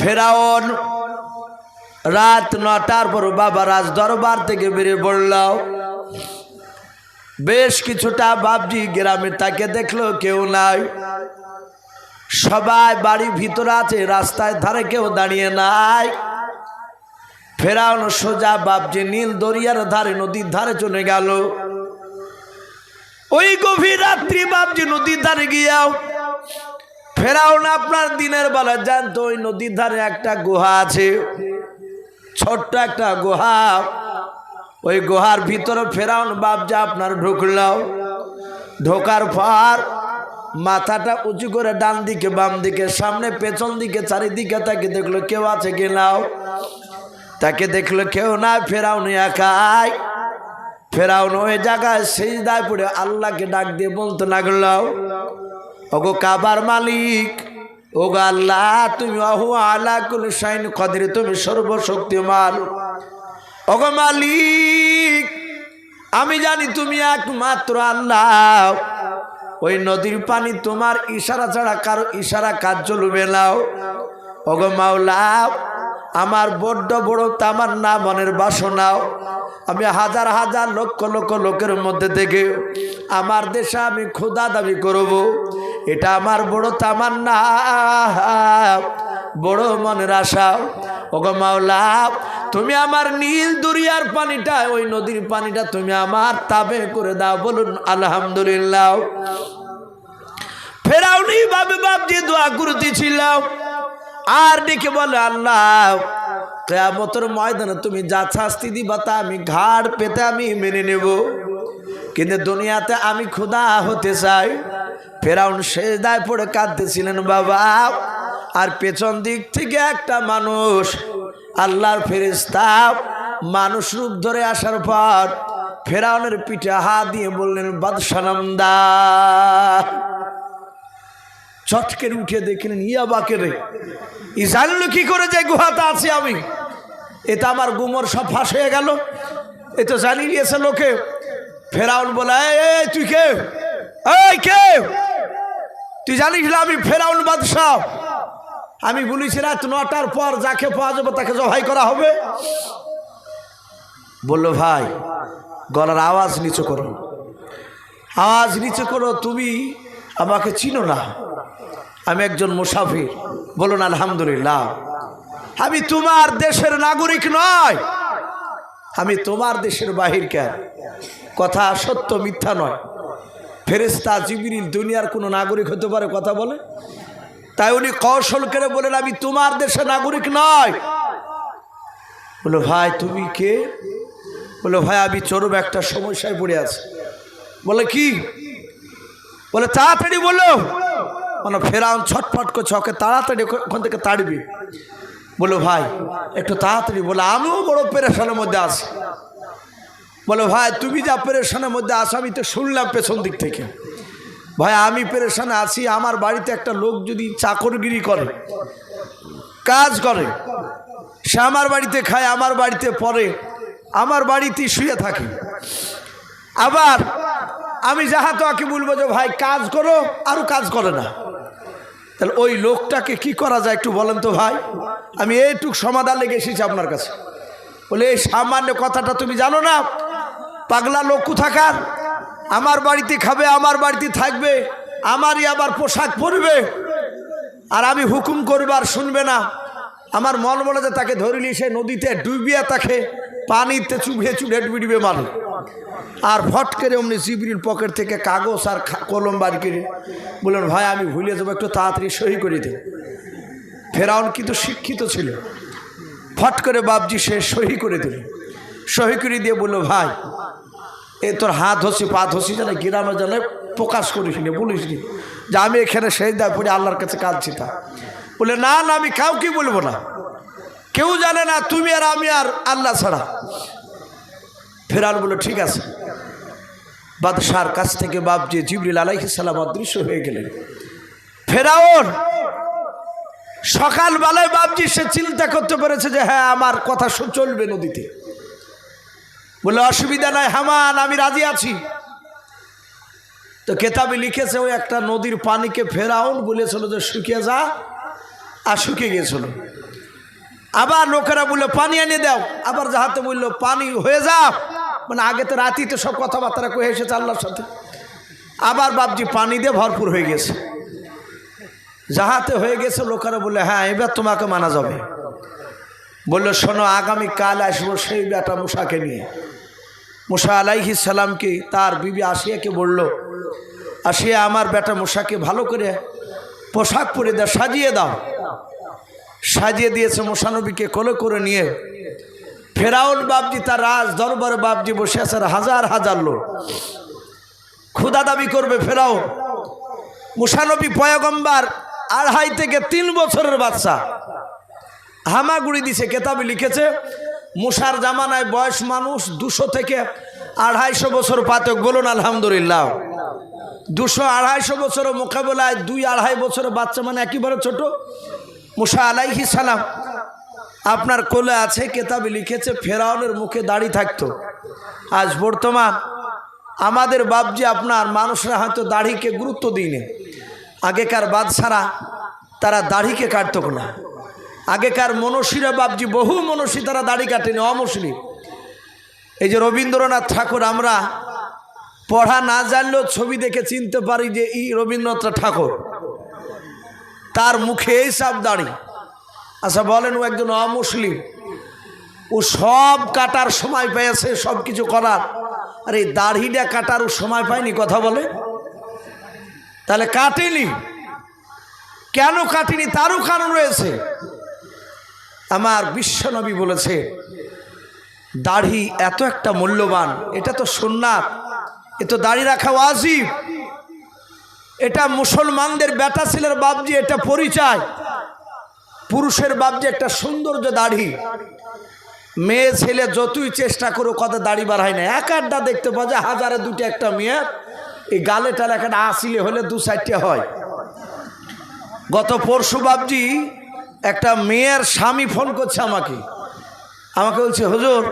ফেরাউন রাত নটার পর বাবা রাজ দরবার থেকে বেরিয়ে পড়ল। বেশ কিছুটা বাবজি গ্রামে তাকে দেখল, কেউ নাই। সবাই বাড়ির ভিতরে আছে রাস্তায় ধারে কেউ দাঁড়িয়ে নাই। ফেরাউন সোজা বাবজি নীল দরিয়ার ধারে, নদীর ধারে চলে গেল। ওই গভীর রাত্রি বাবজি নদীর ধারে গিয়াও। ফেরাউন আপনার দিনের বেলা জানতো, ওই নদীর ধারে একটা গুহা আছে। ছোট্ট একটা গুহা। ওই গুহার ভিতরে ফেরাউন বাবজা আপনার ঢুকলাও ঢোকার পর মাথাটা উঁচু করে ডান দিকে, বাম দিকে, সামনে পেছন দিকে, চারিদিকে তাকে দেখল, কেউ আছে কি নাও তাকে দেখল, কেউ না ফেরাউন একাই। ফেরাউন ওই জায়গায় সেই দায় পড়ে আল্লাহকে ডাক দিয়ে বলতে লাগল ওগো কাবার মালিক। ওগো আল্লাহ, তুমি অহু আলা কুল সাইন কদির, তুমি সর্বশক্তিমান। ওগো মালিক, আমি জানি তুমি একমাত্র আল্লাহ। ওই নদীর পানি তোমার ইশারা ছাড়া কারও ইশারা কাজ চলবে নাও ওগো মাওলা আমার বড্ড বড় তামার না মনের বাসনাও আমি হাজার হাজার লক্ষ লক্ষ লোকের মধ্যে থেকে আমার দেশে আমি ক্ষুদা দাবি করব। এটা আমার বড় তামান্না, বড় মনের আশা। ওগো মাওলা, তুমি আমার নীল দরিয়ার পানিটা, ওই নদীর পানিটা তুমি আমার তাবে করে দাও, বলুন আলহামদুলিল্লাহ। ফেরাউনি ভাবে বাপ যে দোয়া করতেছিলাম আর ডেকে বলে, আল্লাহ, কেয়ামতের ময়দানে তুমি যা শাস্তি দিবা তা আমি ঘাড় পেতে আমি মেনে নেব। কিন্তু দুনিয়াতে আমি ক্ষুধা হতে চাই। ফেরাউন শেষ দায় পড়ে কাঁদতেছিলেন, বাবা, আর পেছন দিক থেকে একটা মানুষ, আল্লাহর ফেরিস্তা মানুষ রূপ ধরে আসার পর ফেরাউনের পিঠে হাত দিয়ে বললেন বাদশানন্দা চটকের উঠে দেখলেন ইয়া বাকে রে ই জানলো কি করে যে গুহাতে আছি আমি? এটা আমার গুমর সব ফাঁস হয়ে গেল। এ তো জানিয়ে নিয়েছে লোকে। ফেরাউন বলে "এই, এই তুই কে? কে? তুই জানিস না আমি ফেরাউন বাদশাহ? আমি বলেছি রাত নটার পর যাকে পাওয়া যাবে তাকে জবাই করা হবে। বলল ভাই গলার আওয়াজ নিচু করো। আওয়াজ নিচু করো তুমি আমাকে চিনো না। আমি একজন মুসাফির। বলুন, আলহামদুলিল্লাহ। আমি তোমার দেশের নাগরিক নয়। আমি তোমার দেশের বাহির কেন কথা সত্য, মিথ্যা নয়। ফেরেস্তা জিবিরিল দুনিয়ার কোনো নাগরিক হতে পারে? কথা বলে। তাই উনি কৌশল করে বলেন, আমি তোমার দেশের নাগরিক নয়। বলো, ভাই, তুমি কে? বলো, ভাই, আমি চরম একটা সমস্যায় পড়ে আছি। বলে, কি? বলে, তাড়াতাড়ি বলো। মানে ফেরাউন ছটফট করছে, ওকে তাড়াতাড়ি ওখান থেকে তাড়বি। বলো ভাই, একটু তাড়াতাড়ি বলো, আমিও বড় পেরেশানের মধ্যে আছি। বলো ভাই, তুমি যা পেরেশানের মধ্যে আছো, আমি তো শুনলাম পেছন দিক থেকে। ভাই, আমি পেরেশানে আছি, আমার বাড়িতে একটা লোক যদি চাকরগিরি করে, কাজ করে, সে আমার বাড়িতে খায়, আমার বাড়িতে পরে আমার বাড়িতে শুয়ে থাকে। আবার আমি যাহা তো আকে বলব যে, ভাই, কাজ করো আরও কাজ করে না। তাহলে ওই লোকটাকে কি করা যায় একটু বলেন তো ভাই? আমি এইটুক সমাধান লেগে এসেছি আপনার কাছে। বলে, এই সামান্য কথাটা তুমি জানো না? পাগলা লোক থাকার আমার বাড়িতে খাবে, আমার বাড়িতে থাকবে, আমারই আবার পোশাক পরবে। আর আমি হুকুম করবার শুনবে না। আমার মন বলে যে তাকে ধরিলি সে নদীতে ডুবিয়ে তাকে পানিতে চুবিয়ে চুড়ে ডুবিবে মানে আর ফট করে অমনি জিবরির পকেট থেকে কাগজ আর কলম বার করে বললেন, ভাই, আমি ভুলে যাব, একটু তাড়াতাড়ি সই করে দিন ফেরাউন কিন্তু শিক্ষিত ছিল। ফট করে বাবজি সে সহি করে দিল। সহি করে দিয়ে বলল, ভাই, এ তোর হাত হসি পা ধসি জানে গ্রামে জানে প্রকাশ করিস নি, বলিস নি যে আমি এখানে সেই দায় পড়ে, আল্লাহর কাছে কাঁদছি তা। বলে, না না, আমি কাউকে বলব না। কেউ জানে না তুমি আর আমি আর আল্লাহ ছাড়া। ফেরাল বলল ঠিক আছে। বাদশার কাছ থেকে বাবজি জিবরিল আলাইহিসাল্লাম অদৃশ্য হয়ে গেলেন। ফেরাউন, সকালবেলায় বাবজি সে চিন্তা করতে পেরেছে যে হ্যাঁ আমার কথা চলবে নদীতে। বলে, অসুবিধা নাই, হামান, আমি রাজি আছি। তো কেতাবে লিখেছে, ওই একটা নদীর পানিকে ফেরাউন বলেছিল যে, শুকিয়ে যা আর শুকিয়ে গিয়েছিল। আবার লোকেরা বলল, পানি এনে দাও। আবার যাহাতে বলল, পানি হয়ে যাও মানে আগে তো রাতেই রাতিতে সব কথাবার্তা কয়ে এসেছে আল্লাহর সাথে। আবার বাপজি, পানি দিয়ে ভরপুর হয়ে গেছে যাহাতে হয়ে গেছে লোকেরা বলে হ্যাঁ এবার তোমাকে মানা যাবে। বলল, শোনো, আগামী কাল আসব সেই বেটা মুসাকে নিয়ে। মুসা আলাইহি সালামকে, তার বিবি আসিয়াকে বলল আসিয়া আমার বেটা মুসাকে ভালো করে পোশাক পরে দাও, সাজিয়ে দাও। সাজিয়ে দিয়েছে মোশানবীকে কোলে করে নিয়ে। ফেরাউন বাবজি তার রাজ দরবার বাবজি বসে আছে হাজার হাজার লোক। ক্ষুদা দাবি করবে ফেরাউন। মুসানবী পয়গম্বার আড়াই থেকে তিন বছরের বাচ্চা। হামাগুড়ি দিছে, কেতাবে লিখেছে, মুসার জামানায় বয়স মানুষ দুশো থেকে আড়াইশো বছর পাতক বলুন আলহামদুলিল্লাহ। দুশো আড়াইশো বছরের মোকাবেলায় দুই আড়াই বছরের বাচ্চা মানে একেবারে ছোট। মুসা আলাইহি সালাম আপনার কোলে আছে, কেতাবে লিখেছে, ফেরাউনের মুখে দাড়ি থাকতো। আজ বর্তমান আমাদের বাপজি আপনার, মানুষরা হয়তো দাড়িকে গুরুত্ব দিইনি। আগেকার বাদশারা তারা দাড়িকে কাটত না। আগেকার মনসীরা বাপজি, বহু মনসী তারা দাড়ি কাটেনি, অমুসলিম। এই যে রবীন্দ্রনাথ ঠাকুর, আমরা পড়া না জানলেও ছবি দেখে চিনতে পারি যে ই রবীন্দ্রনাথ ঠাকুর। তার মুখে এই সব দাড়ি আচ্ছা বলেন ও একজন অমুসলিম। ও সব কাটার সময় পেয়েছে সব কিছু করার। আর এই দাড়িটা কাটার ও সময় পায়নি, কথা বলে। তাহলে কাটেনি। কেন কাটেনি? তারও কারণ রয়েছে। আমার বিশ্বনবী বলেছে, দাড়ি এত একটা মূল্যবান, এটা তো সোননাথ এ তো দাড়ি রাখা ওয়াজিব। এটা মুসলমানদের বেটা ছেলের বাপজি, এটা পরিচয়। পুরুষের বাপজি একটা সৌন্দর্য দাড়ি। মেয়ে, ছেলে যতই চেষ্টা করো কত দাড়ি বাড়ায় না। এক আড্ডা দেখতে পাওয়া যায়, হাজারে দুটো একটা মেয়ে। এই গালে টালে একটা আসিলে হলে দু চারটে হয়। গত পরশু বাবজি একটা মেয়ের স্বামী ফোন করছে আমাকে। আমাকে বলছে, হুজুর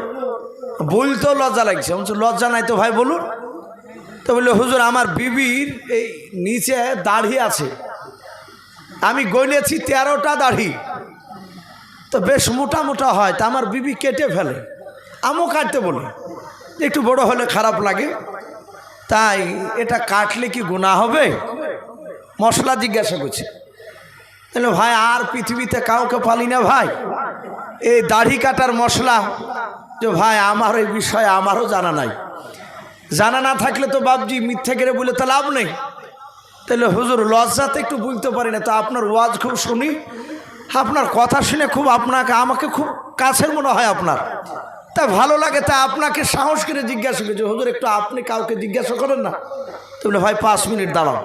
বলতেও লজ্জা লাগছে। বলছে, লজ্জা নাই তো ভাই, বলুন। তো বলল, হুজুর, আমার বিবির এই নিচে দাড়ি আছে। আমি গনেছি তেরোটা দাড়ি। তো বেশ মোটা মোটা হয়, তা আমার বিবি কেটে ফেলে। আমও কাটতে বলি, একটু বড় হলে খারাপ লাগে। তাই এটা কাটলে কি গুণা হবে? মশলা জিজ্ঞাসা করছে। তাহলে ভাই, আর পৃথিবীতে কাউকে পালি না ভাই। এই দাড়ি কাটার মশলা, যে ভাই, আমার এই বিষয়ে আমারও জানা নাই। জানা না থাকলে তো বাবজি মিথ্যে করে বলে তো লাভ নেই। তাহলে হুজুর লজ্জাতে একটু বলতে পারি না, তো আপনার ওয়াজ খুব শুনি। আপনার কথা শুনে খুব আপনাকে, আমাকে খুব কাছের মনে হয় আপনার। তা ভালো লাগে, তা আপনাকে সাহস করে জিজ্ঞাসা করছে, হুজুর একটু আপনি কাউকে জিজ্ঞাসা করেন না। তো বলে, ভাই, পাঁচ মিনিট দাঁড়াও।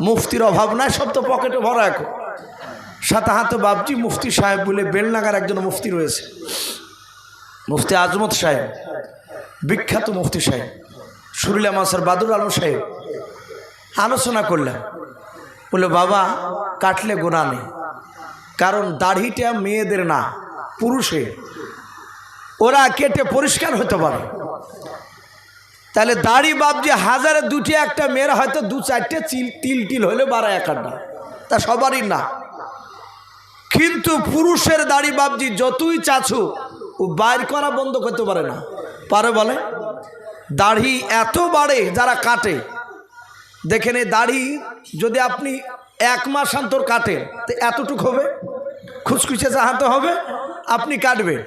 মুফতির অভাব নাই, সব তো পকেটে ভরা এখন। সাথে হাতে বাবজি মুফতি সাহেব বলে, বেলনাগার একজন মুফতি রয়েছে। মুফতি আজমত সাহেব, বিখ্যাত মুফতি সাহেব। সুরুল্লা মাসার বাদুর আলম সাহেব আলোচনা করলাম বলে বাবা, কাটলে গোনা নেই। কারণ দাড়িটা মেয়েদের না পুরুষের ওরা কেটে পরিষ্কার হতে পারে। তাহলে দাড়ি বাবজি হাজারে দুটি একটা মেয়ের হয়তো দু চারটে চিল, তিল টিল হলে বাড়ায় এক আড্ডা। তা সবারই না। কিন্তু পুরুষের দাড়ি বাবজি যতই চাছু ও বাইর করা বন্ধ করতে পারে না। পারে বলে? দাড়ি এত বাড়ে যারা কাটে। দেখেন এই দাড়ি যদি আপনি এক মাস অন্তর কাটেন, তো এতটুক হবে? খুচখুচে চাহাতে হবে, আপনি কাটবেন।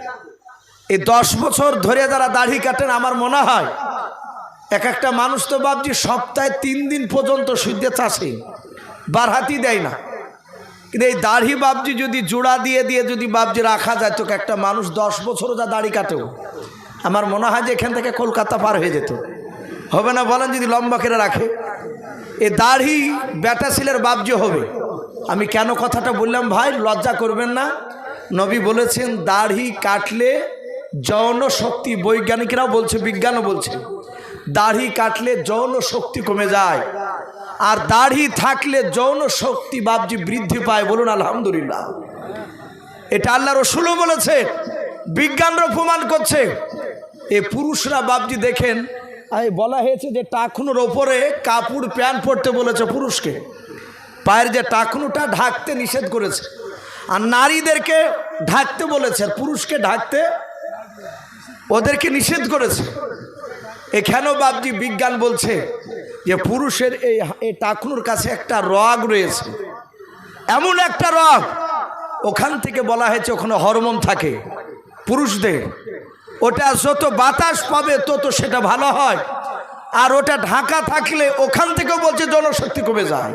এই দশ বছর ধরে যারা দাড়ি কাটেন, আমার মনে হয় এক একটা মানুষ তো বাবজি সপ্তাহে তিন দিন পর্যন্ত সূর্য চাষে, বারহাতি দেয় না। কিন্তু এই দাড়ি বাবজি যদি জোড়া দিয়ে দিয়ে যদি বাবজি রাখা যায়, তো একটা মানুষ দশ বছরও যা দাড়ি কাটেও। আমার মনে হয় যে এখান থেকে কলকাতা পার হয়ে যেত। হবে না বলেন যদি লম্বা করে রাখে। এ দাড়ি ছেলের বাবজি হবে। আমি কেন কথাটা বললাম ভাই? লজ্জা করবেন না। নবী বলেছেন, দাড়ি কাটলে যৌন শক্তি বৈজ্ঞানিকরাও বলছে, বিজ্ঞানও বলছে। দাড়ি কাটলে যৌন শক্তি কমে যায়। আর দাড়ি থাকলে যৌন শক্তি বাবজি বৃদ্ধি পায়। বলুন, আলহামদুলিল্লাহ। এটা আল্লাহ রসুলও বলেছে বিজ্ঞানরা প্রমাণ করছে। এ পুরুষরা বাবজি দেখেন। বলা হয়েছে যে টাকুনোর ওপরে কাপড়, প্যান্ট পরতে বলেছে পুরুষকে। পায়ের যে টাকনুটা ঢাকতে নিষেধ করেছে। আর নারীদেরকে ঢাকতে বলেছে পুরুষকে ঢাকতে ওদেরকে নিষেধ করেছে। এখানেও বাবজি বিজ্ঞান বলছে যে পুরুষের এই এই টাকুনুর কাছে একটা রগ রয়েছে। এমন একটা রগ। ওখান থেকে বলা হয়েছে ওখানে হরমোন থাকে পুরুষদের। ওটা যত বাতাস পাবে, তত সেটা ভালো হয়। আর ওটা ঢাকা থাকলে ওখান থেকেও বলছে জনশক্তি কমে যায়।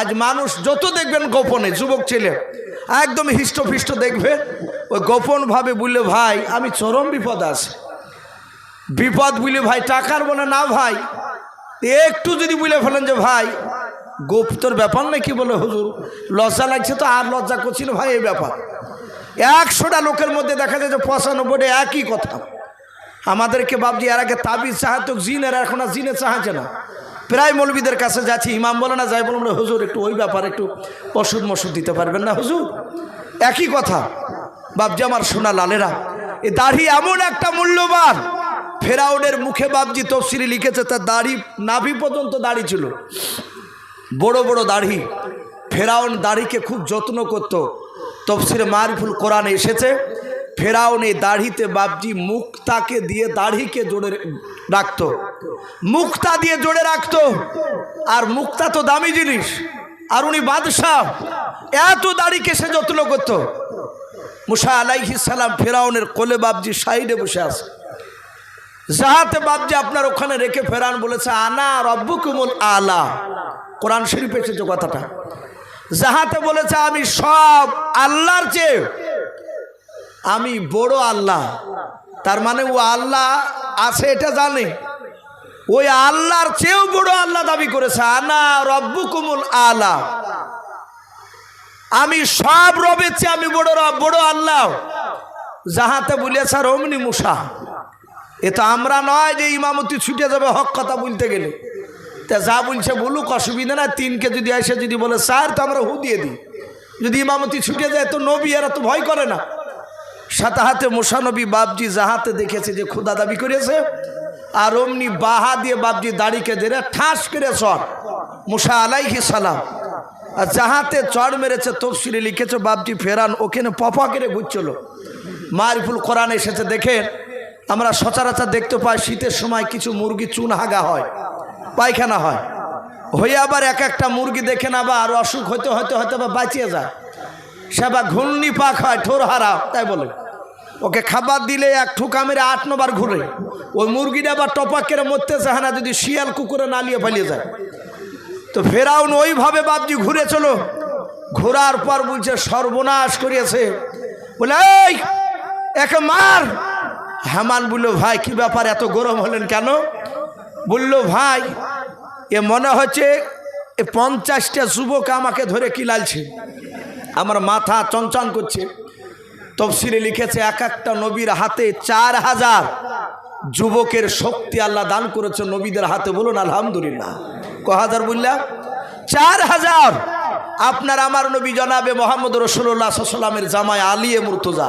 আজ মানুষ যত দেখবেন গোপনে, যুবক ছেলে, একদম হিষ্টফিষ্ট দেখবে, ওই গোপনভাবে বললে, ভাই, আমি চরম বিপদ আছে। বিপদ বুঝলে ভাই, টাকার বলে না, ভাই। একটু যদি বুঝলে ফেলেন যে, ভাই গুপ্তর ব্যাপার নাকি? বলে, হুজুর, লজ্জা লাগছে তো, আর লজ্জা করছিল ভাই, এই ব্যাপার। একশোটা লোকের মধ্যে দেখা যায় যে পঁচানব্বইটা একই কথা। আমাদেরকে বাবজি এর আগে তাবিজ চাহাতো জিনের এখন আর জিনে চাহাচ্ছে না। প্রায় মৌলবীদের কাছে যাচ্ছি। ইমাম বলে না, যাই বলুন হুজুর, একটু ওই ব্যাপারে একটু ওষুধ মশুদ দিতে পারবেন না, হুজুর? একই কথা। বাবজি আমার সোনা লালেরা, এ দাড়ি এমন একটা মূল্যবান। ফেরাউনের মুখে বাবজি তফসিলি লিখেছে, তার দাড়ি নাভি পর্যন্ত দাড়ি ছিল। বড় বড় দাড়ি। ফেরাউন দাড়িকে খুব যত্ন করত। তফসিরে মারিফুল কোরআনে এসেছে, ফেরাউনে দাড়িতে বাবজি মুক্তাকে দিয়ে দাড়িকে জোড়ে রাখতো। মুক্তা দিয়ে জোড়ে রাখত, আর মুক্তা তো দামি জিনিস, আর উনি বাদশাহ। এত দাড়িকে সে যত্ন করতো। মুসা আলাইহিস সালাম ফেরাউনের কোলে বাবজি সাইডে বসে আছে। যাহাতে বাবজি আপনার ওখানে রেখে ফেরান বলেছে, আনা রব্বুকুমুল আলা। কোরআন শরীফ এসেছে কথাটা। যাহাতে বলেছে, আমি সব আল্লাহর চেয়ে আমি বড় আল্লাহ। তার মানে ও আল্লাহ আছে এটা জানে। ওই আল্লাহর চেয়েও বড় আল্লাহ দাবি করেছে, আনা রব্বুকুমুল আলা। আমি সব রবের চেয়ে আমি বড় রব, বড় আল্লাহ। যাহাতে বলিয়াছে আর অমনি মুসা। এ তো আমরা নয় যে ইমামতি ছুটে যাবে, হক কথা বলতে গেলে। তা যা বলছে বলুক, অসুবিধা না তিনকে যদি এসে যদি বলে, স্যার, তো আমরা হু দিয়ে দিই। যদি ইমামতি ছুটে যায়, তো নবী এরা তো ভয় করে না। সাথে হাতে মোশানবী বাবজি যাহাতে দেখেছে যে খুদা দাবি করেছে, আর অমনি বাহা দিয়ে বাবজি দাড়িকে ধরে ঠাস করে চর। মুসা আলাইহি সালাম। আর যাহাতে চড় মেরেছে, তফসিলে লিখেছে বাবজি ফেরান ওখানে পপা করে ঘুরছিল। মারিফুল কোরআন এসেছে, দেখেন, আমরা সচরাচর দেখতে পাই, শীতের সময় কিছু মুরগি চুন হাগা হয়। পায়খানা হয়। হয়ে আবার এক একটা মুরগি দেখেন আবার অসুখ হইতে হইতে হয়তো বা বাঁচিয়ে যায়। সে আবার ঘূর্ণি পাক হয় ঠোর হারা তাই বলে। ওকে খাবার দিলে এক ঠুকা মেরে আট নবার ঘুরে। ওই মুরগিটা আবার টপাক করে মরতে চায় না, যদি শিয়াল কুকুরে নালিয়ে পালিয়ে যায়। তো ফেরাউন ওইভাবে বাবজি ঘুরে চলো। ঘোরার পর বলছে, সর্বনাশ করিয়েছে। বলে, এই, একে মার! হেমান বলল, ভাই, কি ব্যাপার? এত গরম হলেন কেন? বলল, ভাই, এ মনে হচ্ছে এ পঞ্চাশটা যুবক আমাকে ধরে কিলালছে আমার মাথা চঞ্চন করছে। তফসিলে লিখেছে, এক একটা নবীর হাতে চার হাজার যুবকের শক্তি আল্লাহ দান করেছে নবীদের হাতে। বলুন, আলহামদুলিল্লাহ। ক হাজার বললাম চার হাজার আপনার আমার নবী জনাবে মোহাম্মদ রসুল্লাহ সাল্লামের জামায় আলিয়ে মুর্তজা।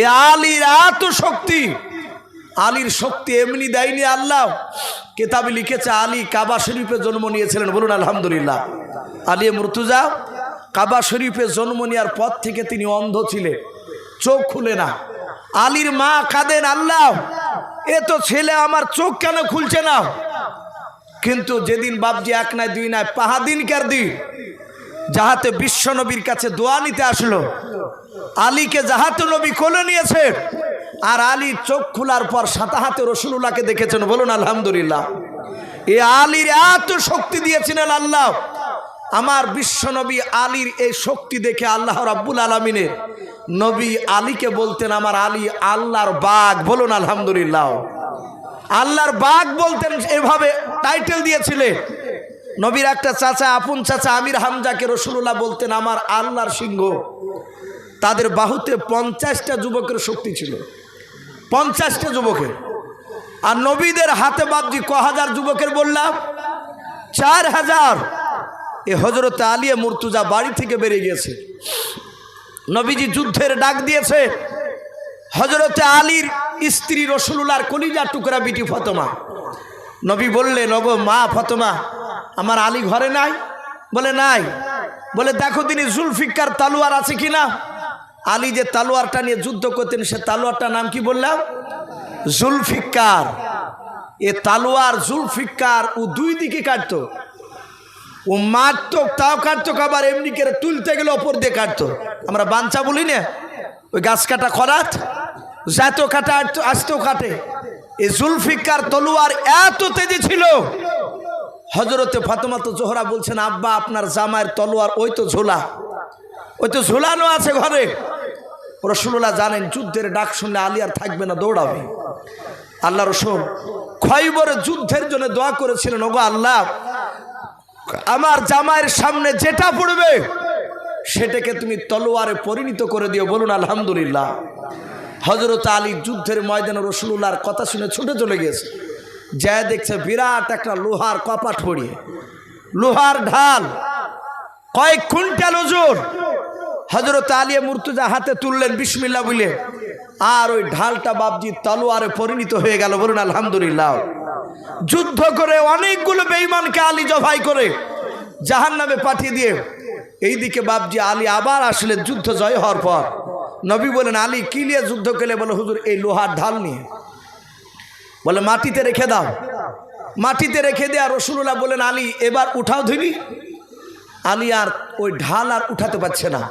এ আলীর এত শক্তি আলীর শক্তি এমনি দেয়নি আল্লাহ। কেতাবে লিখেছে, আলী কাবা শরীফে জন্ম নিয়েছিলেন। বলুন, আলহামদুলিল্লাহ। আলী মুর্তুজা কাবা শরীফে জন্ম নেওয়ার পর থেকে তিনি অন্ধ ছিলেন। চোখ খুলে না। আলীর মা কাঁদেন, আল্লাহ, এ তো ছেলে আমার চোখ কেন খুলছে না? কিন্তু যেদিন বাপজি এক নাই, দুই নাই, পাহাদিন কার দিন, যাহাতে বিশ্ব নবীর কাছে দোয়া নিতে আসলো, আলীকে যাহাতে নবী কোলে নিয়েছে আর আলী চোখ খোলার পর সাতা হাতে রসুল্লাহকে দেখেছেন, বলুন, আলহামদুলিল্লাহ। এ আলীর এত শক্তি দিয়েছিলেন আল্লাহ। আমার বিশ্ব নবী আলীর এই শক্তি দেখে আল্লাহ রাব্বুল আলমিনের নবী আলীকে বলতেন, আমার আলী আল্লাহর বাঘ। বলুন, আলহামদুলিল্লাহ। আল্লাহর বাঘ বলতেন, এভাবে টাইটেল দিয়েছিলেন। নবীর একটা চাচা, আপন চাচা আমির হামজাকে রসুল্লাহ বলতেন, আমার আল্লাহর সিংহ। তাদের বাহুতে পঞ্চাশটা যুবকের শক্তি ছিল। পঞ্চাশটা যুবকের। আর নবীদের হাতে বাবজি ক হাজার যুবকের বললাম, চার হাজার। এ হজরত আলিয়া মুর্তুজা বাড়ি থেকে বেরিয়ে গেছে। নবীজি যুদ্ধের ডাক দিয়েছে হজরতে আলীর স্ত্রী রসুল্লার কলিজা টুকরা বিটি ফতমা। নবী বললেন, ওগো মা ফতমা, আমার আলী ঘরে নাই? বলে নাই। বলে, দেখো তিনি জুলফিকার তালুয়ার আছে কিনা? আলী যে তালোয়ারটা নিয়ে যুদ্ধ করতেন, সে তালোয়ারটার নাম কি বললাম? জুলফিকার এ তালোয়ার জুলফিকার ও দুই দিকে কাটতো। ও মারতো, তাও কাটতো, আবার এমনি করে তুলতে গেলে ওপর দিয়ে কাটতো। আমরা বাঞ্চা বলি না? ওই গাছ কাটা খরাত যাতেও কাটা আসতেও কাটে। এই জুলফিকার তলোয়ার এত তেজে ছিল হজরতে ফাতেমা তো জোহরা বলছেন, আব্বা, আপনার জামায়ের তলোয়ার, ওই তো ঝোলা। ওই তো ঝোলানো আছে ঘরে। রসুল্লাহ জানেন, যুদ্ধের ডাক শুনলে আলী আর থাকবে না, দৌড়াবে। আল্লাহ রসুল খয়বরে যুদ্ধের জন্য দোয়া করেছিলেন, ওগো আল্লাহ, আমার জামাইয়ের সামনে যেটা পড়বে, সেটাকে তুমি তলোয়ারে পরিণত করে দিও। বলুন, আলহামদুলিল্লাহ। হজরত আলী যুদ্ধের ময়দানে রসুল্লাহর কথা শুনে ছুটে চলে গেছে যা দেখছে বিরাট একটা লোহার কপাট পড়িয়ে লোহার ঢাল, কয়েক কুইন্টাল ওজন। হজরত আলিয়া মুর্তুজা হাতে তুললেন বিসমিল্লা বলে, আর ওই ঢালটা বাবজি তলোয়ারে পরিণত হয়ে গেল বলুন আলহামদুলিল্লাহ। যুদ্ধ করে অনেকগুলো বেঈমানকে আলী জবাই করে জাহান নামে পাঠিয়ে দিয়ে, এইদিকে বাবজি আলী আবার আসলেন যুদ্ধ জয় হওয়ার পর। নবী বলেন, আলী কি নিয়ে যুদ্ধ করলে? বলে, হুজুর, এই লোহার ঢাল নিয়ে। বলে, মাটিতে রেখে দাও। মাটিতে রেখে দেয়া রসুল্লাহ বলেন আলী, এবার উঠাও ধুলি আলী আর ওই ঢাল আর উঠাতে পারছে না।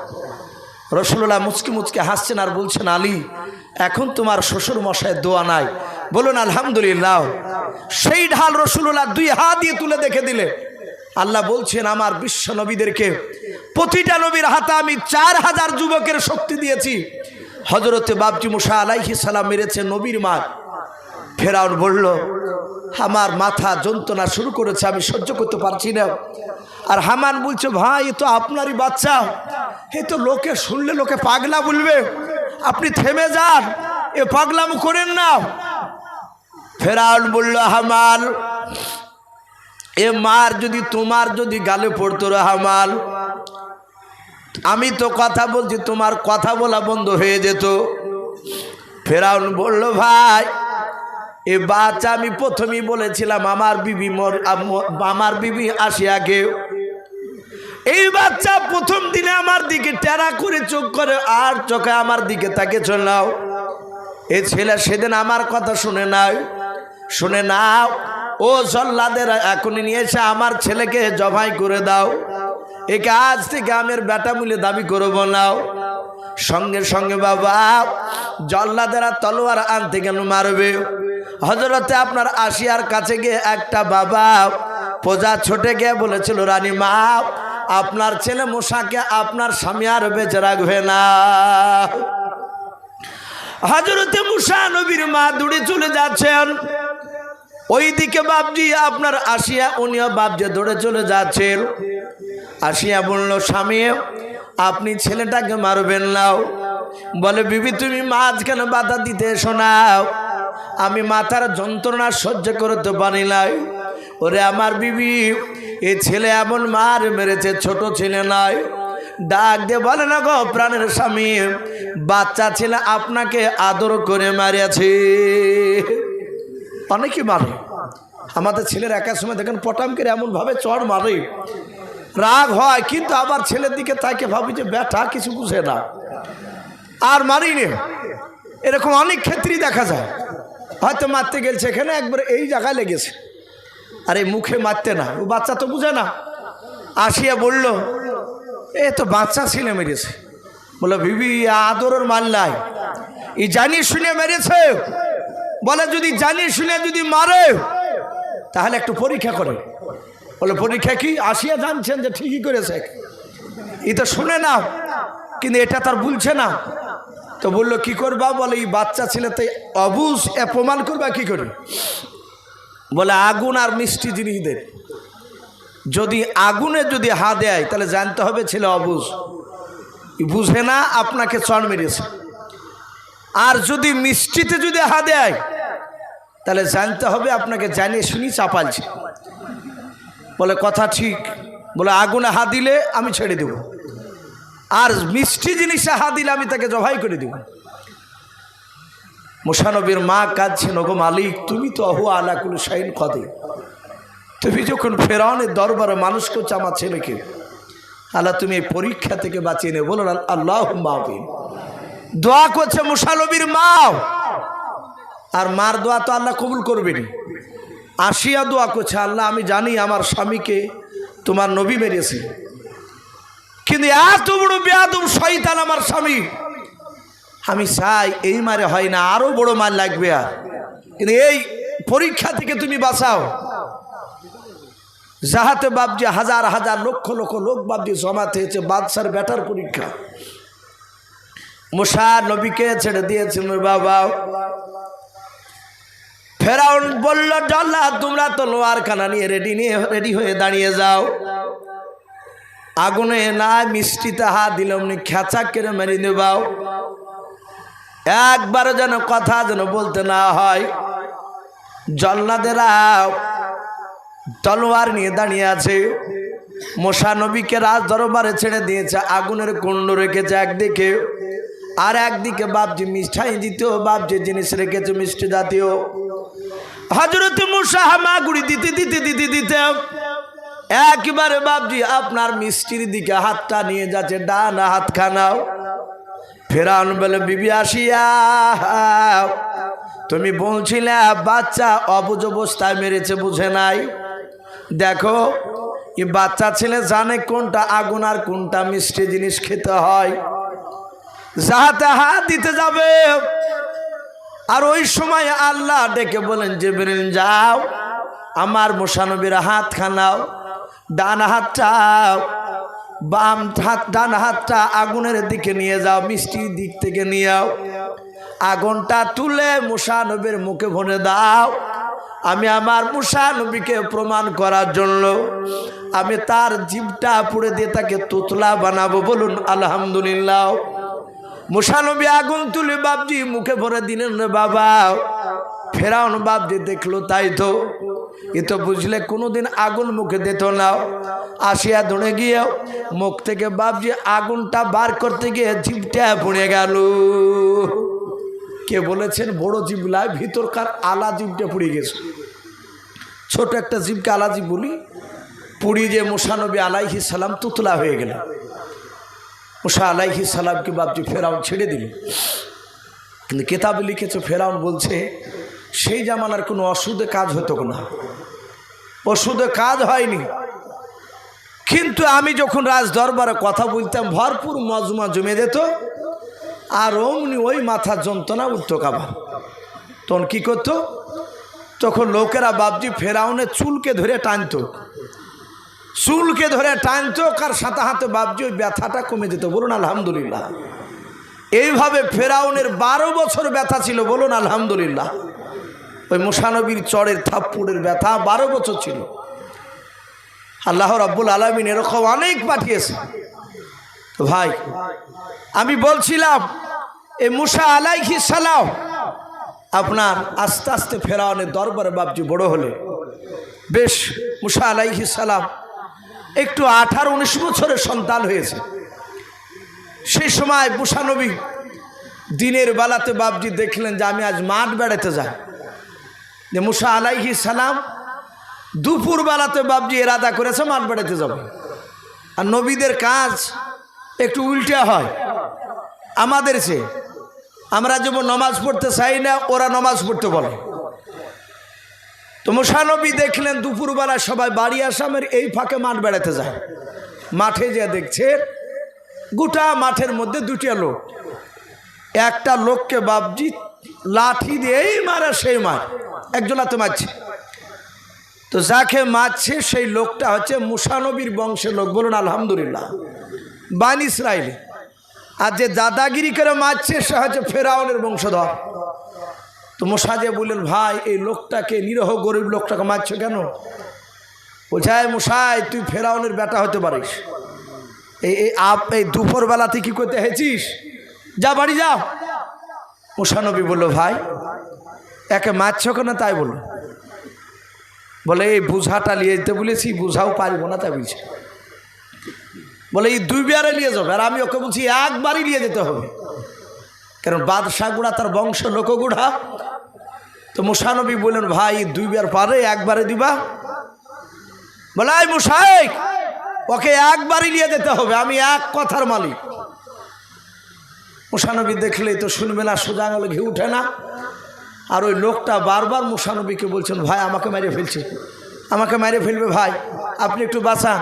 রসুল্লাহ মুচকি মুচকে হাসছেন আর বলছেন, আলী, এখন তোমার শ্বশুর মশায় দোয়া নাই। বলুন আলহামদুলিল্লাহ। সেই ঢাল রসুল্লাহ দুই হাত দিয়ে তুলে দেখে দিলে। আল্লাহ বলছেন, আমার বিশ্ব নবীদেরকে প্রতিটা নবীর হাতে আমি চার হাজার যুবকের শক্তি দিয়েছি। হজরতে বাবজি মুসা আলাইহি সালাম মেরেছে নবীর মা ফেরাউন বলল, আমার মাথা যন্ত্রণা শুরু করেছে, আমি সহ্য করতে পারছি না। আর হামান বলছে, ভাই, এ তো আপনারই বাচ্চা। এ তো লোকে শুনলে লোকে পাগলা বলবে। আপনি থেমে যান, এ পাগলাম করেন না। ফেরাউন বলল, হামান, এ মার যদি তোমার যদি গালে পড়তো রে হামাল আমি তো কথা বলছি, তোমার কথা বলা বন্ধ হয়ে যেত। ফেরাউন বলল, ভাই এ বাচ্চা আমি প্রথমেই বলেছিলাম, আমার বিবি মর আম- আমার বিবি আসি আগে। এই বাচ্চা প্রথম দিনে আমার দিকে টেরা করে চোখ করে, আর চোখে আমার দিকে তাকে চলাও এ ছেলে সেদিন আমার কথা শুনে নাই। শুনে নাও, ও জল্লাদের এখনই নিয়ে এসে আমার ছেলেকে জবাই করে দাও। একে আজ থেকে আমের বেটা মিলে দাবি করব নাও সঙ্গে সঙ্গে বাবা, জল্লাদেরা তলোয়ার আনতে কেন মারবে? হজরতে আপনার আসিয়ার কাছে গিয়ে একটা বাবা প্রজা ছোটে গিয়ে বলেছিল, রানী মা, আপনার ছেলে মশাকে আপনার স্বামী আর বেঁচে রাখবে না। হজরতে মুসা নবীর মা দৌড়ে চলে যাচ্ছেন। ওইদিকে বাপজি, আপনার আসিয়া উনিও বাপজি দৌড়ে চলে যাচ্ছেন। আসিয়া বলল, স্বামী, আপনি ছেলেটাকে মারবেন নাও বলে, বিবি, তুমি মাঝখানে বাধা দিতে এসো নাও আমি মাথার যন্ত্রণা সহ্য করতে পারি নাই। ওরে আমার বিবি, এ ছেলে এমন মার মেরেছে, ছোট ছেলে নাই। ডাক দিয়ে বলে, না গো, প্রাণের স্বামী, বাচ্চা ছেলে আপনাকে আদর করে মারিয়াছে। অনেকে মারে। আমাদের ছেলের একার সময় দেখেন পটাম করে এমনভাবে চড় মারে। রাগ হয়, কিন্তু আবার ছেলের দিকে তাকে ভাবি যে ব্যাটা কিছু বুঝে না। আর মারি নে এরকম অনেক ক্ষেত্রেই দেখা যায়। হয়তো মারতে গেছে এখানে একবার এই জায়গায় লেগেছে। আর এই মুখে মারতে না, ও বাচ্চা তো বুঝে না। আসিয়া বলল, এ তো বাচ্চা ছেলে মেরেছে। বলে বিবি আদরের মাল্লাই ই জানি শুনে মেরেছে। বলে, যদি জানিয়ে শুনে যদি মারে, তাহলে একটু পরীক্ষা করে। বলে পরীক্ষা কি? আসিয়া জানছেন যে ঠিকই করেছে। ই তো শুনে না, কিন্তু এটা তার বলছে না। তো বলল, কি করবা? বলে, এই বাচ্চা ছেলে তো অবুজ প্রমাণ করবা কি করে? বলে, আগুন আর মিষ্টি জিনিস দেন যদি আগুনে যদি হা দেয়, তাহলে জানতে হবে ছেলে অবুজ। বুঝে না, আপনাকে চড় মেরেছে। আর যদি মিষ্টিতে যদি হা দেয়, তাহলে জানতে হবে আপনাকে জানিয়ে শুনি চাপালছে। বলে, কথা ঠিক। বলে, আগুনে হা দিলে আমি ছেড়ে দেব। আর মিষ্টি জিনিসে হা দিলে আমি তাকে জবাই করে দেব। মোশানবীর মা কাঁদছে নগো মালিক, তুমি তো অহু আলাকুল শাহিন কদে তুমি যখন ফেরাউনের দরবারে মানুষ করছ আমার ছেলেকে, আল্লাহ তুমি এই পরীক্ষা থেকে বাঁচিয়ে নে বলো আল্লাহ দোয়া করছে মুসানবীর মাও। আর মার দোয়া তো আল্লাহ কবুল করবেনি আসিয়া দোয়া করছে, আল্লাহ, আমি জানি আমার স্বামীকে তোমার নবী মেরেছে। কিন্তু এত বড় বেয়াদম শয়তান আমার স্বামী। আমি চাই এই মারে হয় না, আরও বড় মার লাগবে আর। কিন্তু এই পরীক্ষা থেকে তুমি বাঁচাও। যাহাতে বাবজি হাজার হাজার লক্ষ লক্ষ লোক বাবজি জমাতে হয়েছে, বাদশার ব্যাটার পরীক্ষা। মুসা নবীকে ছেড়ে দিয়েছেন বাবা। ফেরাউন বলল ডল্লা তোমরা তো লোয়ার খানা নিয়ে রেডি নিয়ে রেডি হয়ে দাঁড়িয়ে যাও। আগুনে না মিষ্টি তাহা দিলাম খেঁচা কেড়ে মেরে দেবাও একবারও যেন কথা যেন বলতে না হয়। জল্লাদেরা তলোয়ার নিয়ে দাঁড়িয়ে আছে। মশা নবীকে রাজ দরবারে ছেড়ে দিয়েছে, আগুনের কুণ্ড রেখেছে একদিকে। আর একদিকে বাপজি মিষ্টাই দ্বিতীয় বাপজি জিনিস রেখেছে মিষ্টি জাতীয়। হজরত মুসা হামাগুড়ি দিতে দিতে দিতে দিতে একবারে বাপজি আপনার মিষ্টির দিকে হাতটা নিয়ে যাচ্ছে, ডান হাত খানাও ফেরাউন বলে, বিবি আসিয়া, তুমি বলছিলে, বাচ্চা অবুজ অবস্থায় মেরেছে, বুঝে নাই। দেখো এ বাচ্চা ছেলে জানে কোনটা আগুন আর কোনটা মিষ্টি জিনিস খেতে হয়। যাহাতে হাত দিতে যাবে। আর ওই সময় আল্লাহ ডেকে বলেন যে বেরেন যাও। আমার মোশানবীর হাত খানাও ডান হাতটা, বাম হাত, ডান হাতটা আগুনের দিকে নিয়ে যাও মিষ্টির দিক থেকে নিয়ে আও আগুনটা তুলে মুসানবীর মুখে ভরে দাও। আমি আমার মুসানবীকে প্রমাণ করার জন্য আমি তার জীবটা পুড়ে দিয়ে তাকে তুতলা বানাবো বলুন, আলহামদুলিল্লাহ। মুসানবী আগুন তুলে বাবজি মুখে ভরে দিলেন বাবা। ফেরাউন বাবজি দেখল, তাই তো। এ তো বুঝলে, কোনোদিন আগুন মুখে দিত না। আসিয়া ধরে গিয়ে মুখ থেকে বাবজি আগুনটা বার করতে গিয়ে জিভটা পুড়ে গেল। কে বলেছেন, বড় জিবলায় ভিতরকার আলা জিভটা পুড়ে গেছে। ছোট একটা জিভকে আলা জিভ বলি, পুড়ি যে মুসানবী আলাইহি সালাম তুতলা হয়ে গেল। মুসা আলাইহি সালামকে বাবজি ফেরাউন ছেড়ে দিল। কিন্তু কেতাবে লিখেছে, ফেরাউন বলছে সেই জামানার কোনো অসুধে কাজ হতো না। ওষুধে কাজ হয়নি। কিন্তু আমি যখন রাজ দরবারে কথা বলতাম, ভরপুর মজমা জমে যেত, আর অমনি ওই মাথার যন্ত্রণা উঠত কাবার। তখন কী করতো? তখন লোকেরা বাবজি ফেরাউনে চুলকে ধরে টানতো। চুলকে ধরে টানতো কার সাথে হাতে বাবজি ওই ব্যথাটা কমে যেত। বলুন, আলহামদুলিল্লাহ। এইভাবে ফেরাউনের বারো বছর ব্যথা ছিল, বলুন, আলহামদুলিল্লাহ। ওই মুসানবীর চরের থাপ্পুরের ব্যথা বারো বছর ছিল। আল্লাহ রাব্বুল আলমিন এরকম অনেক পাঠিয়েছে। তো ভাই, আমি বলছিলাম, এই মুসা আলাইহি সালাম আপনার আস্তে আস্তে ফেরাউনের দরবারে বাবজি বড় হলে বেশ, মুসা আলাইহি সালাম একটু আঠারো উনিশ বছরের সন্তান হয়েছে। সেই সময় মুসানবী দিনের বেলাতে বাবজি দেখলেন যে আমি আজ মাঠ বেড়াতে যাই। যে মুসা আলাইহি সালাম দুপুর বেলাতে বাবজি এরাদা করেছে, মাঠ বেড়াতে যাবে। আর নবীদের কাজ একটু উল্টা হয়। আমাদের সে আমরা যেমন নমাজ পড়তে চাই না, ওরা নমাজ পড়তে বলে। তো মুসানবী দেখলেন দুপুরবেলা সবাই বাড়ি আসামের এই ফাঁকে মাঠ বেড়াতে যায়। মাঠে যে দেখছে, গোটা মাঠের মধ্যে দুটিয়া লোক। একটা লোককে বাবজি লাঠি দিয়েই মারা সেই মার একজন হাতে মারছে। তো যাকে মারছে সেই লোকটা হচ্ছে মুসানবীর বংশের লোক। বলুন, আলহামদুলিল্লাহ। বান ইসরায়েলি আর যে দাদাগিরি করে মারছে, সে হচ্ছে ফেরাউনের বংশধর। তো মোসাজে বললেন, ভাই, এই লোকটাকে, নিরহ গরিব লোকটাকে মারছ কেন? বোঝায় মশাই তুই ফেরাউনের বেটা হতে পারিস। এই এই দুপুরবেলাতে কি করতে হেছিস যা বাড়ি যা। মুসানবী বলল, ভাই, একে মারছো কেন? তাই বলল। বলে, এই বুঝাটা নিয়ে যেতে বলেছি, বুঝাও পারব না, তাই বলছে। বলে, এই দুই বিয়ারে নিয়ে যাবে আর আমি ওকে বলছি, একবারই নিয়ে যেতে হবে। কারণ বাদশাহ গুড়া তার বংশ লোকগুড়া তো মুসানবী বললেন, ভাই দুই বিয়ার পারে একবারে দিবা? বলে আই মুসাই ওকে একবারই নিয়ে যেতে হবে, আমি এক কথার মালিক। মুসানবী দেখলেই তো শুনবে না, সোজা আঙুলে ঘি উঠে না। আর ওই লোকটা বারবার মুসানবীকে বলছেন, ভাই, আমাকে মেরে ফেলছে। আমাকে মেরে ফেলবে ভাই, আপনি একটু বাঁচান।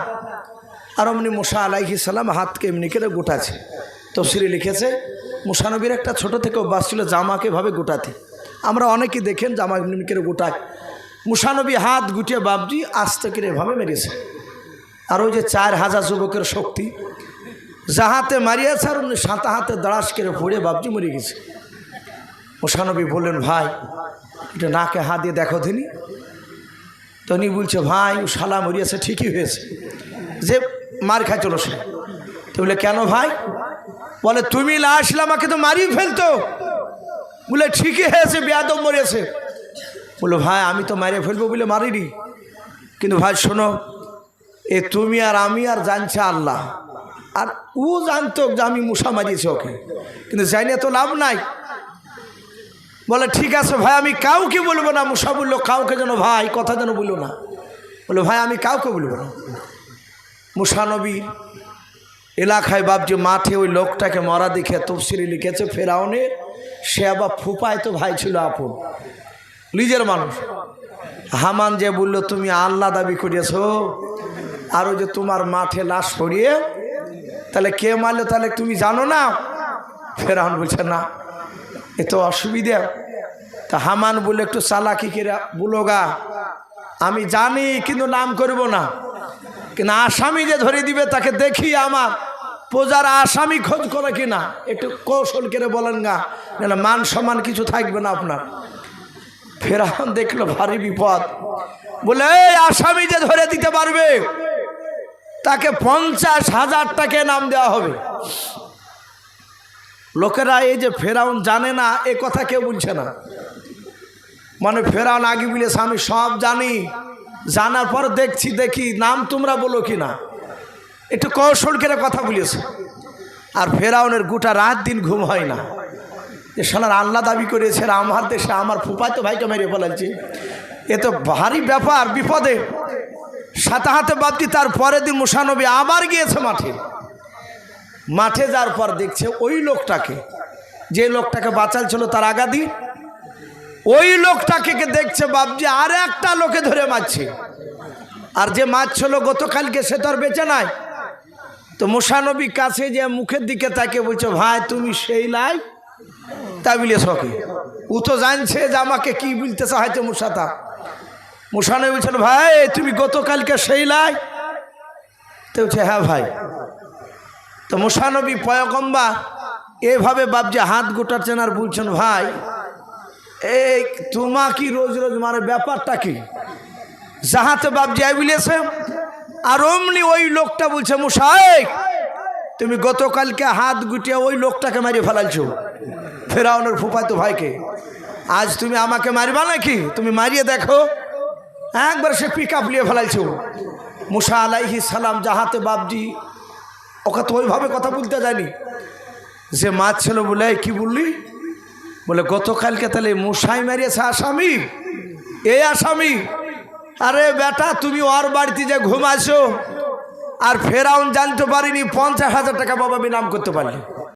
আর অমনি মুসা আলাইহি সালাম হাতকে এমনি করে গোটাছে তফসিরে লিখেছে, মুসানবীর একটা ছোট থেকে অভ্যাস ছিল জামাকে ভাবে গোটাতে। আমরা অনেকেই দেখেন জামা এমনি করে গোটায়। মুসানবী হাত গুটিয়ে বাবজি আস্তে করে এভাবে মেরেছে। আর ওই যে চার হাজার যুবকের শক্তি যাহাতে মারিয়েছে আর উনি সাঁতা হাতে দাঁড়াস করে পড়ে বাবজি মরে গেছে। মুসানবী বললেন, ভাই, এটা নাকে হাত দিয়ে দেখো দিনি তো উনি বলছে, ভাই, ও শালা মরিয়েছে ঠিকই হয়েছে। যে মার খাইছিল সে। তো বলে, কেন ভাই? বলে, তুমি না আসলে আমাকে তো মারিয়ে ফেলতো। বলে, ঠিকই হয়েছে, বেয়াদব মরিয়েছে বলে, ভাই, আমি তো মারিয়ে ফেলব বলে মারিনি। কিন্তু ভাই, শোনো, এ তুমি আর আমি আর জানছে আল্লাহ। আর ও জানতো যে আমি মশা মারিয়েছি ওকে। কিন্তু জানি তো লাভ নাই। বলে, ঠিক আছে ভাই, আমি কাউকে বলব না। মুসা বলল, কাউকে যেন ভাই, কথা যেন বলল না। বলে, ভাই, আমি কাউকে বলব না। মুসানবীর এলাকায় বাবজি মাঠে ওই লোকটাকে মরা দেখে তফসিলি লিখেছে, ফেরাউনের সে আবার ফুপায় তো ভাই ছিল আপন। নিজের মানুষ। হামান যে বলল, তুমি আল্লাহ দাবি করিয়েছ, আর ওই যে তোমার মাঠে লাশ পড়িয়ে তাহলে কে মারলো? তাহলে তুমি জানো না? ফেরাউন বলছে, না, এ তো অসুবিধা। তা হামান বলে একটু চালাকি করে বলো গা। আমি জানি, কিন্তু নাম করব না। কিন্তু আসামি যে ধরে দিবে, তাকে দেখি আমার। প্রজার আসামি খোঁজ করে কিনা একটু কৌশল করে বলেন গা, নাহলে মান সম্মান কিছু থাকবে না আপনার। ফেরাউন দেখল, ভারী বিপদ। বলে এই আসামি যে ধরে দিতে পারবে তাকে পঞ্চাশ হাজার টাকা নাম দেওয়া হবে। লোকেরা এই যে ফেরাউন জানে না, এ কথা কেউ বলছে না। মানে ফেরাউন আগে বলেছে আমি সব জানি। জানার পর দেখছি, দেখি নাম তোমরা বলো কি না? একটু কৌশল করে কথা বলেছে। আর ফেরাউনের গোটা রাত দিন ঘুম হয় না। যে সোনার আল্লাহ দাবি করেছে আমার দেশে, আমার ফুপাইতো ভাইকে মেরে ফেলাচ্ছি এ তো ভারী ব্যাপার, বিপদে। সাথে হাতে বাদটি তার পরের দিন মুসানবী আবার গিয়েছে মাঠে। মাঠে যাওয়ার পর দেখছে ওই লোকটাকে, যে লোকটাকে বাঁচাল ছিল তার আগাদি, ওই লোকটাকে দেখছে বাবজি আর একটা লোকে ধরে মারছে। আর যে মাছ ছিল গতকালকে সে তো আর বেঁচে নাই। তো মুসানবী কাছে যে মুখের দিকে তাকে বলছে, ভাই, তুমি সেই লাই? তাই বলে সকে ও তো জানছে যে আমাকে কি বলতেছে হয়তো মুসাতা। মুসানবী বলছেন, ভাই, তুমি গতকালকে সেই লাই তো বলছে হ্যাঁ ভাই। তো মুসানবী পয়গম্বা এভাবে বাবজি হাত গোটাচ্ছেন আর বলছেন, ভাই, এই তোমা কি রোজ রোজ মারে ব্যাপারটা কি? যাহাতে বাবজি আই বলেছে আর অমনি ওই লোকটা বলছে মুসাই তুমি গতকালকে হাত গুটিয়ে ওই লোকটাকে মারিয়ে ফেলাইছো। ফেরাউনের ফুপাইতো ভাইকে। আজ তুমি আমাকে মারবা নাকি? তুমি মারিয়ে দেখো। একবার সে পিক আপ নিয়ে ফেলাইছো মুসা আলাইহি সালাম যাহাতে বাবজি ওকে তো ওইভাবে কথা বলতে যায়নি। যে মাছ ছিল বলে, "এই কি বললি? বলে, গতকালকে তাহলে মশাই মারিয়েছে আসামি। এই আসামি। আরে বেটা, তুমি ওর বাড়িতে যে ঘুমাইছো, আর ফেরাউন জানতে পারিনি, পঞ্চাশ হাজার টাকা বাবা আমি নাম করতে পারলি।